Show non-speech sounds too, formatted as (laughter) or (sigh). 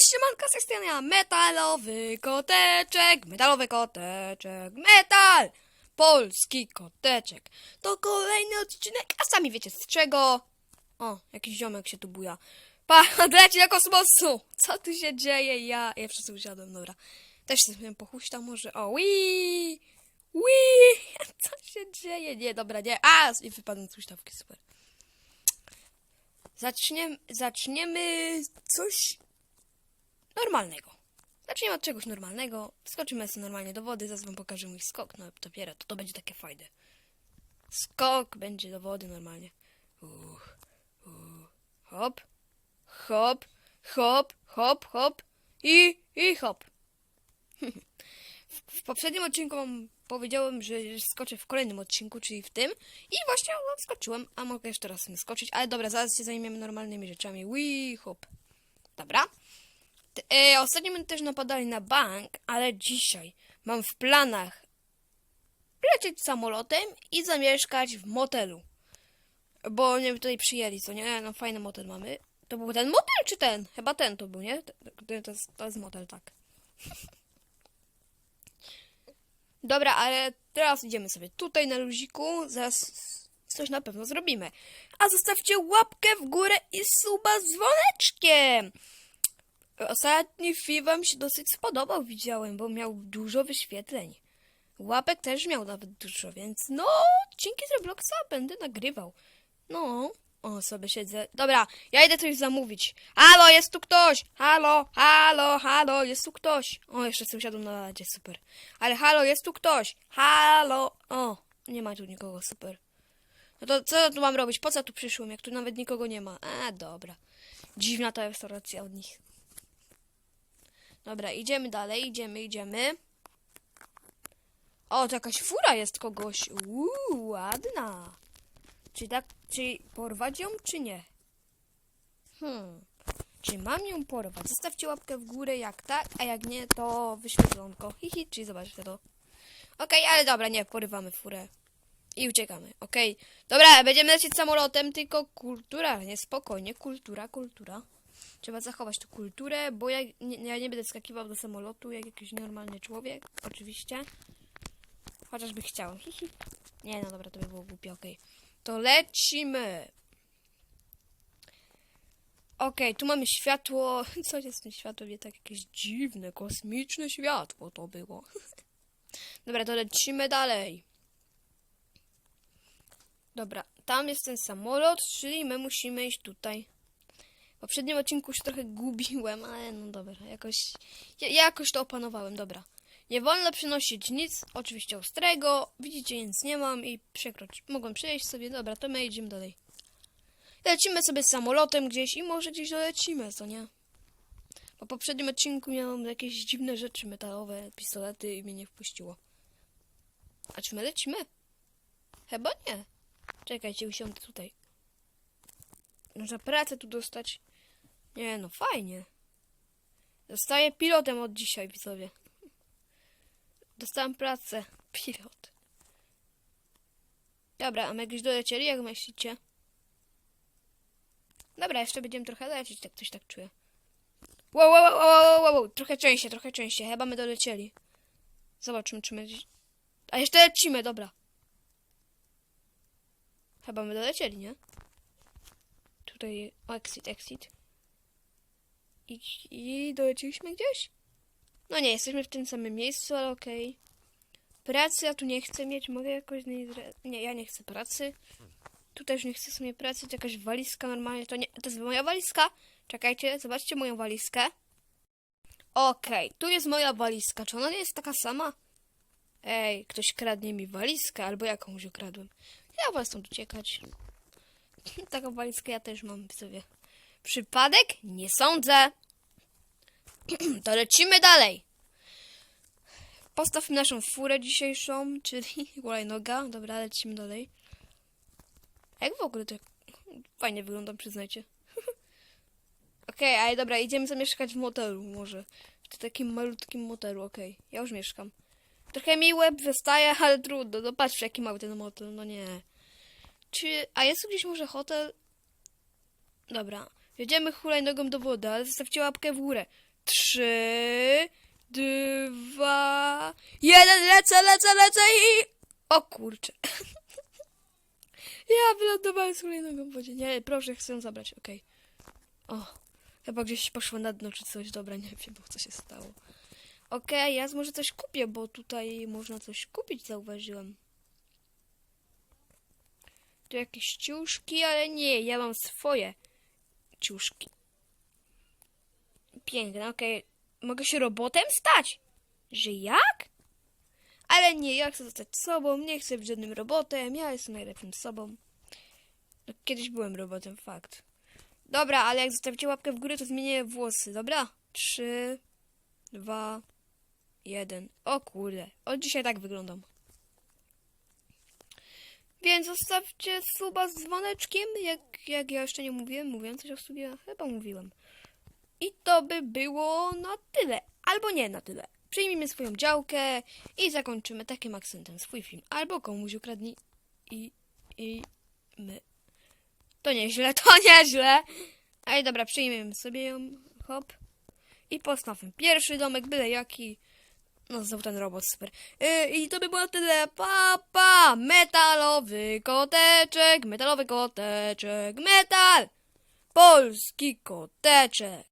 Cześć, siemanka, ja, metalowy koteczek, metalowy koteczek, metal! Polski koteczek. To kolejny odcinek, a sami wiecie z czego. O, jakiś ziomek się tu buja. Pa, (laughs) leci do kosmosu! Co tu się dzieje? Ja, ja wszyscy usiadłem, dobra. Też sobie pochuśtam może, o, wii! Wii! (laughs) Co się dzieje? Nie, dobra, nie. A, i wypadłem z huśtawki, super. Zaczniemy, zaczniemy coś normalnego. Zaczniemy od czegoś normalnego. Skoczymy sobie normalnie do wody, zaraz wam pokażę mój skok. No dopiero, to, to będzie takie fajne. Skok będzie do wody normalnie. Uch, uch. Hop, hop, hop, hop, hop i, i hop. (laughs) W, w poprzednim odcinku wam powiedziałem, że skoczę w kolejnym odcinku, czyli w tym. I właśnie skoczyłem, a mogę jeszcze raz skoczyć. Ale dobra, zaraz się zajmiemy normalnymi rzeczami. Wii, hop. Dobra. E, ostatnio też napadali na bank, ale dzisiaj mam w planach lecieć samolotem i zamieszkać w motelu. Bo nie tutaj przyjęli, co nie? No fajny motel mamy. To był ten motel czy ten? Chyba ten to był, nie? To, to, jest, to jest motel, tak. (laughs) Dobra, ale teraz idziemy sobie tutaj na luziku. Zaraz coś na pewno zrobimy. A zostawcie łapkę w górę i suba z dzwoneczkiem. Ostatni film wam się dosyć spodobał, widziałem, bo miał dużo wyświetleń. Łapek też miał nawet dużo, więc no, odcinki z Robloxa będę nagrywał. No, o, sobie siedzę. Dobra, ja idę coś zamówić. Halo, jest tu ktoś! Halo, halo, halo, jest tu ktoś! O, jeszcze sobie usiadłem na ladzie, super. Ale halo, jest tu ktoś! Halo! O, nie ma tu nikogo, super. No to co tu mam robić? Po co tu przyszłem, jak tu nawet nikogo nie ma? A, dobra. Dziwna ta restauracja od nich. Dobra, idziemy dalej, idziemy, idziemy. O, to jakaś fura jest kogoś. Uuu, ładna. Czy tak, czy porwać ją, czy nie? Hmm. Czy mam ją porwać? Zostawcie łapkę w górę, jak tak, a jak nie, to wyświetlonko. Hihi, czyli zobaczcie to. Okej, ale dobra, nie, porywamy furę. I uciekamy, okej. Dobra, będziemy lecieć samolotem, tylko kulturalnie, spokojnie, kultura, kultura. Trzeba zachować tu kulturę, bo ja nie, ja nie będę skakiwał do samolotu jak jakiś normalny człowiek, oczywiście. Chociażby chciał. Nie, no dobra, to by było głupie, okej. To lecimy. Okej, tu mamy światło. (laughs) Co jest z tym światłem? Nie tak jakieś dziwne, kosmiczne światło to było. (laughs) Dobra, to lecimy dalej. Dobra, tam jest ten samolot, czyli my musimy iść tutaj. W poprzednim odcinku się trochę gubiłem, ale no dobra, jakoś, ja, ja jakoś to opanowałem, dobra. Nie wolno przynosić nic, oczywiście ostrego, widzicie, nic nie mam i przekroczyć. Mogłem przejść sobie, dobra, to my idziemy dalej. Lecimy sobie samolotem gdzieś i może gdzieś dolecimy, co nie? Po poprzednim odcinku miałem jakieś dziwne rzeczy metalowe, pistolety i mnie nie wpuściło. A czy my lecimy? Chyba nie. Czekajcie, usiądę tutaj. Można pracę tu dostać. Nie no, fajnie. Zostaję pilotem od dzisiaj, widzowie. Dostałem pracę. (laughs) Pilot. Dobra, a my gdzieś dolecieli, jak myślicie? Dobra, jeszcze będziemy trochę lecieć, tak coś tak czuję. Wow, wow, wow, wow, wow, wow, trochę częściej, trochę częściej. Chyba my dolecieli. Zobaczmy, czy my. A jeszcze lecimy, dobra. Chyba my dolecieli, nie? Tutaj o, exit, exit. I, I gdzieś? No nie, jesteśmy w tym samym miejscu, ale okej. Pracy ja tu nie chcę mieć, mogę jakoś... Nie, nie, ja nie chcę pracy. Tu też nie chcę sobie pracy, to jakaś walizka normalnie, to nie... To jest moja walizka. Czekajcie, zobaczcie moją walizkę. Okej, tu jest moja walizka. Czy ona nie jest taka sama? Ej, ktoś kradnie mi walizkę, albo jakąś ukradłem. Ja was stąd uciekać. Taką walizkę ja też mam sobie. Przypadek? Nie sądzę. (clears throat) to lecimy dalej. Postawmy naszą furę dzisiejszą, czyli (laughs) hulajnoga. Dobra, lecimy dalej. Jak w ogóle to fajnie wygląda, przyznajcie. (laughs) Okej, ale dobra, idziemy zamieszkać w motelu może. W takim malutkim motelu, okej. Ja już mieszkam. Trochę mi łeb wystaje, (laughs) ale trudno. No patrzcie, jaki mały ten motel, no nie. Czy... A jest tu gdzieś może hotel? Dobra. Jedziemy hulajnogą do wody, ale zostawcie łapkę w górę. trzy, dwa, jeden, lecę, lecę, lecę i... O kurczę. (laughs) Ja wylądowałem z kolejnego wodzie. Nie, proszę, chcę ją zabrać, okej. O, chyba gdzieś poszło na dno czy coś. Dobra, nie wiem, co się stało. Okej, ja może coś kupię, bo tutaj można coś kupić, zauważyłem. Tu jakieś ciuszki, ale nie, ja mam swoje ciuszki. Piękne, okej. Mogę się robotem stać? Że jak? Ale nie, ja chcę zostać sobą, nie chcę być żadnym robotem, ja jestem najlepszym sobą. No, kiedyś byłem robotem, fakt. Dobra, ale jak zostawicie łapkę w górę, to zmienię włosy, dobra? Trzy, dwa, jeden. O kurde, od dzisiaj tak wyglądam. Więc zostawcie suba z dzwoneczkiem, jak, jak ja jeszcze nie mówiłem. Mówiłem coś o subie? Chyba mówiłem. I to by było na tyle. Albo nie na tyle. Przyjmijmy swoją działkę i zakończymy takim akcentem swój film. Albo komuś ukradnij i, i my. To nieźle, (laughs) to nieźle. Ej, dobra, przyjmiemy sobie ją. Hop. I postawmy pierwszy domek, byle jaki. No, znowu ten robot, super. Yy, I to by było tyle. Pa, pa! Metalowy koteczek, metalowy koteczek, metal! Polski koteczek.